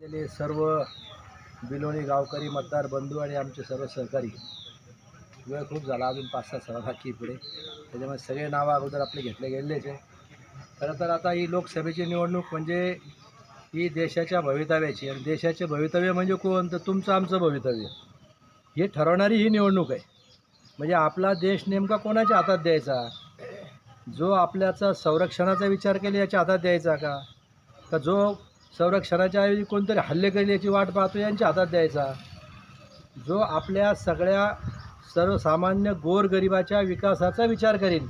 असलेले सर्व बिलोणी गावकरी मतदार बंधू आणि आमचे सर्व सहकारी. वेळ खूप झाला अजून पाच सहा सहा बाकी पुढे. त्याच्यामुळे सगळे नावं अगोदर आपले घेतले गेलेलेच आहे. खरं तर आता ही लोकसभेची निवडणूक म्हणजे ही देशाच्या भवितव्याची आणि देशाचे भवितव्य म्हणजे कोण? तर तुमचं आमचं भवितव्य. हे ठरवणारी ही निवडणूक आहे. म्हणजे आपला देश नेमका कोणाच्या हातात द्यायचा? जो आपल्याचा संरक्षणाचा विचार केला याच्या हातात द्यायचा का? का जो संरक्षणाच्या ऐवजी कोणतरी हल्ले करण्याची वाट पाहतो यांच्या हातात द्यायचा. जो आपल्या सगळ्या सर्वसामान्य गोरगरिबाच्या विकासाचा विचार करेल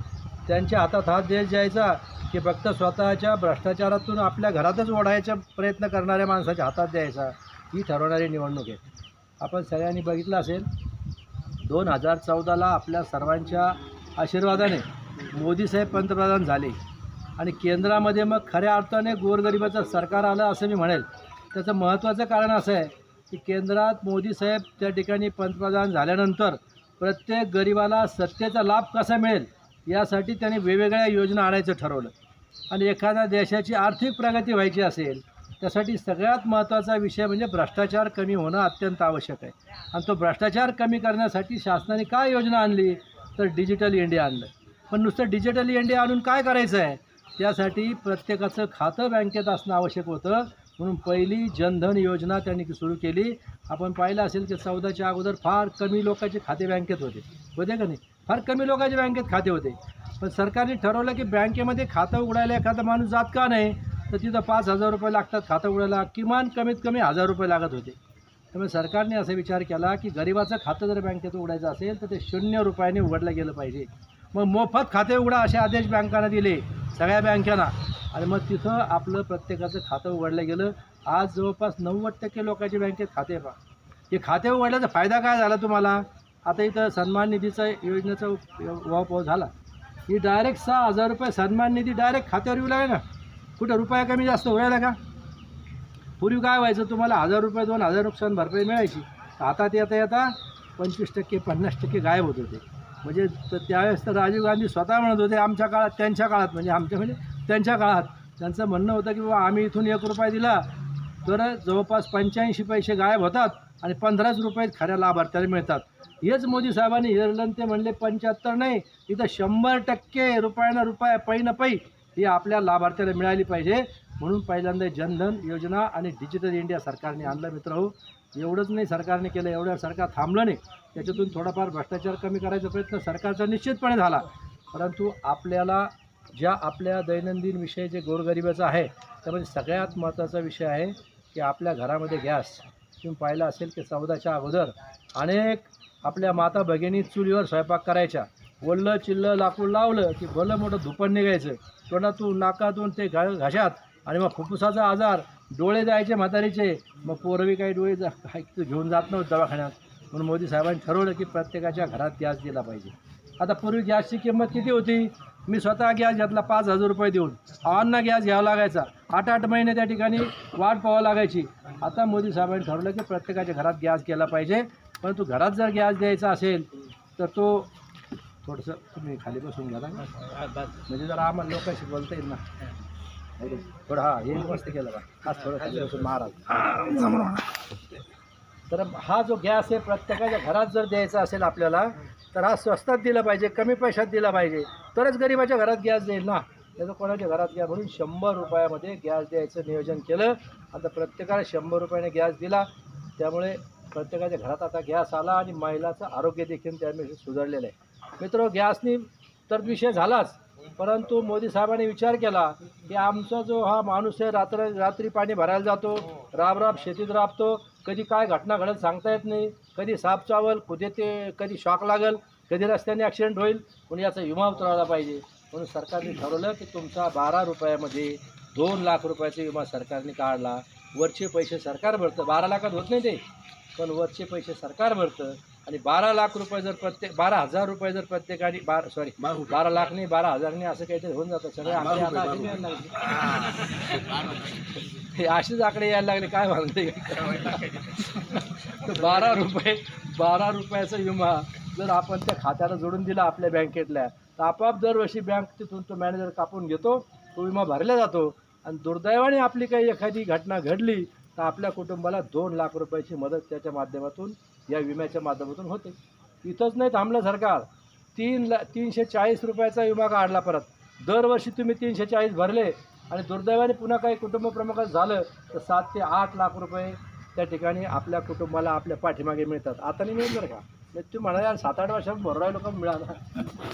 त्यांच्या हातात हात देश द्यायचा की फक्त स्वतःच्या भ्रष्टाचारातून आपल्या घरातच ओढायचा प्रयत्न करणाऱ्या माणसाच्या हातात द्यायचा. ही ठरवणारी निवडणूक आहे. आपण सगळ्यांनी बघितलं असेल दोन हजार चौदाला आपल्या सर्वांच्या आशीर्वादाने मोदीसाहेब पंतप्रधान झाले. आणि केंद्रामध्ये मग खऱ्या अर्थाने गोरगरिबाचं सरकार आलं असं मी म्हणेल. त्याचं महत्त्वाचं कारण असं आहे की केंद्रात मोदी साहेब त्या ठिकाणी पंतप्रधान झाल्यानंतर प्रत्येक गरिबाला सत्तेचा लाभ कसा मिळेल यासाठी त्यांनी वेगवेगळ्या योजना आणायचं ठरवलं. आणि एखाद्या देशाची आर्थिक प्रगती व्हायची असेल त्यासाठी सगळ्यात महत्त्वाचा विषय म्हणजे भ्रष्टाचार कमी होणं अत्यंत आवश्यक आहे. आणि तो भ्रष्टाचार कमी करण्यासाठी शासनाने काय योजना आणली? तर डिजिटल इंडिया आणलं. पण नुसतं डिजिटल इंडिया आणून काय करायचं आहे? त्यासाठी प्रत्येकाचं खातं बँकेत असणं आवश्यक होतं. म्हणून पहिली जनधन योजना त्यांनी सुरू केली. आपण पाहिलं असेल की चौदाच्या अगोदर फार कमी लोकांचे खाते बँकेत होते. होते का नाही? फार कमी लोकांचे बँकेत खाते होते. पण सरकारने ठरवलं की बँकेमध्ये खातं उघडायला एखादा माणूस जात का नाही? तर तिथं पाच हजार रुपये लागतात खातं उघडायला. किमान कमीत कमी हजार रुपये लागत होते. त्यामुळे सरकारने असा विचार केला की गरिबाचं खातं जर बँकेत उघडायचं असेल तर ते शून्य रुपयाने उघडलं गेलं पाहिजे. मग मोफत खाते उघडा असे आदेश बँकांना दिले. सगळ्या बँकांना. आणि मग तिथं आपलं प्रत्येकाचं खातं उघडलं गेलं. आज जवळपास नव्वद टक्के लोकांचे बँकेत खाते पहा. हे खाते उघडल्याचा फायदा काय झाला तुम्हाला? आता इथं सन्मान निधीचा योजनेचा वापर झाला. ही डायरेक्ट सहा हजार रुपये सन्मान निधी डायरेक्ट खात्यावर येऊ लागेल ना? कुठं रुपया कमी जास्त व्हायला का? पूर्वी काय व्हायचं तुम्हाला? हजार रुपये दोन हजार नुकसान भरपाई मिळायची. आता ते आता येता पंचवीस टक्के पन्नास टक्के गायब होत होते. म्हणजे तर त्यावेळेस तर राजीव गांधी स्वतः म्हणत होते आमच्या काळात त्यांच्या काळात म्हणजे आमच्या म्हणजे त्यांच्या काळात. त्यांचं म्हणणं होतं की बाबा आम्ही इथून एक रुपया दिला तर जवळपास पंच्याऐंशी पैसे गायब होतात आणि पंधराच रुपये खऱ्या लाभार्थ्याला मिळतात. हेच मोदी साहेबांनी हेरलं ते म्हणले पंच्याहत्तर नाही इथं शंभर टक्के रुपयानं रुपया पै न पै ही आपल्या लाभार्थ्याला मिळाली पाहिजे. म्हणून पहिल्यांदा जनधन योजना आणि डिजिटल इंडिया सरकारने आणलं मित्र हो एवढंच नाही सरकारने केलं एवढं सरकार थांबलं नाही. त्याच्यातून थोडाफार भ्रष्टाचार कमी करायचा प्रयत्न सरकारचा निश्चितपणे झाला. परंतु आपल्याला ज्या आपल्या दैनंदिन विषय जे गोरगरिबाचा आहे त्यामध्ये म्हणजे सगळ्यात महत्त्वाचा विषय आहे की आपल्या घरामध्ये गॅस. तुम्ही पाहिलं असेल की चौदाच्या अगोदर अनेक आपल्या माता भगिनी चुलीवर स्वयंपाक करायच्या. ओललं चिल्लं लाकूड लावलं की भलं मोठं धुपण निघायचं. तोंडातून नाकातून ते घा घशात आणि मग फुफ्फुसाचा आजार डोळे जायचे म्हातारीचे. मग पोरवी काही डोळे जा घेऊन जात नव्हतं दवाखान्यात. म्हणून मोदी साहेबांनी ठरवलं की प्रत्येकाच्या घरात गॅस दिला पाहिजे. आता पूर्वी गॅसची किंमत किती होती? मी स्वतः गॅस घेतला पाच हजार रुपये देऊन. आवांना गॅस घ्यावा लागायचा. आठ आठ महिने त्या ठिकाणी वाट पाहावं लागायची. आता मोदी साहेबांनी ठरवलं की प्रत्येकाच्या घरात गॅस केला पाहिजे. परंतु घरात जर गॅस द्यायचा असेल तर तो थोडंसं तुम्ही खाली बसून घ्या ना. म्हणजे जरा आम्हाला लोकांशी बोलता येईल ना. थोडं हा हे मस्त केलं का आज थोडं खाली बसून महाराज. तर हा जो गॅस आहे प्रत्येकाच्या घरात जर द्यायचा असेल आपल्याला तर हा स्वस्तात दिला पाहिजे कमी पैशात दिला पाहिजे. तरच गरिबाच्या घरात गॅस देईल ना. त्याचं कोणाच्या घरात गॅस म्हणून शंभर रुपयामध्ये गॅस द्यायचं नियोजन केलं. आता प्रत्येकाला शंभर रुपयाने गॅस दिला. त्यामुळे प्रत्येकाच्या घरात आता गॅस आला आणि महिलाचं आरोग्य देखील त्यामध्ये सुधारलेलं आहे. मित्र गॅसनी तर विषय झालाच. परंतु मोदी साहेबांनी विचार केला की आमचा जो हा माणूस आहे रात्र रात्री पाणी भरायला जातो राब राब शेतीत राबतो कधी काय घटना घडत सांगता येत नाही कधी साप चावल कुठे ते कधी शॉक लागल कधी रस्त्याने ॲक्सिडेंट होईल म्हणून याचा विमा उतरवला पाहिजे. म्हणून सरकारने ठरवलं की तुमचा बारा रुपयामध्ये दोन लाख रुपयाचा विमा सरकारने काढला. वरचे पैसे सरकार भरतं. बारा लाखात होत नाही ते. पण वरचे पैसे सरकार भरतं आणि बारा लाख रुपये जर प्रत्येक बारा हजार रुपये जर प्रत्येकाने बारा सॉरी बारा लाख नाही बारा हजारने असं काहीतरी होऊन जातं. सगळे आकडे आता असे यायला लागले हे असेच आकडे यायला लागले काय म्हणते? बारा रुपये बारा रुपयाचा विमा जर आपण त्या खात्याला जोडून दिला आपल्या बँकेतल्या तर आपोआप दरवर्षी बँक तिथून तो मॅनेजर कापून घेतो तो विमा भरला जातो. आणि दुर्दैवाने आपली काही एखादी घटना घडली तर आपल्या कुटुंबाला दोन लाख रुपयाची मदत त्याच्या माध्यमातून या विम्याच्या माध्यमातून होते. इथंच नाही थांबलं सरकार. तीन ला तीनशे चाळीस रुपयाचा विमा काढला परत. दरवर्षी तुम्ही तीनशे चाळीस भरले आणि दुर्दैवाने पुन्हा काही कुटुंब प्रमुखात झालं तर सात ते आठ लाख रुपये त्या ठिकाणी आपल्या कुटुंबाला आपल्या पाठीमागे मिळतात. आता नाही मिळणार का? म्हणजे तुम्ही यार सात आठ वर्षात भरडा लोक मिळाला.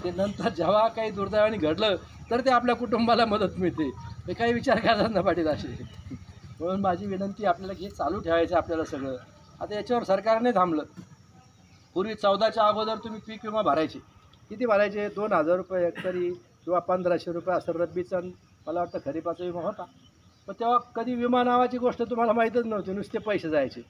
ते नंतर जेव्हा काही दुर्दैवाने घडलं तर ते आपल्या कुटुंबाला मदत मिळते. हे काही विचार करतात ना पाटील असे. म्हणून माझी विनंती आपल्याला हे चालू ठेवायचं आपल्याला सगळं. आता याच्यावर सरकारने थांबलं. पूर्वी चौदाच्या अगोदर तुम्ही पीक विमा भरायचे. किती भरायचे? दोन हजार रुपये हेक्टरी किंवा पंधराशे रुपये असं रब्बीचा मला वाटतं खरीपाचा विमा होता. पण तेव्हा कधी विमा नावाची गोष्ट तुम्हाला माहीतच नव्हती. नुसते पैसे जायचे.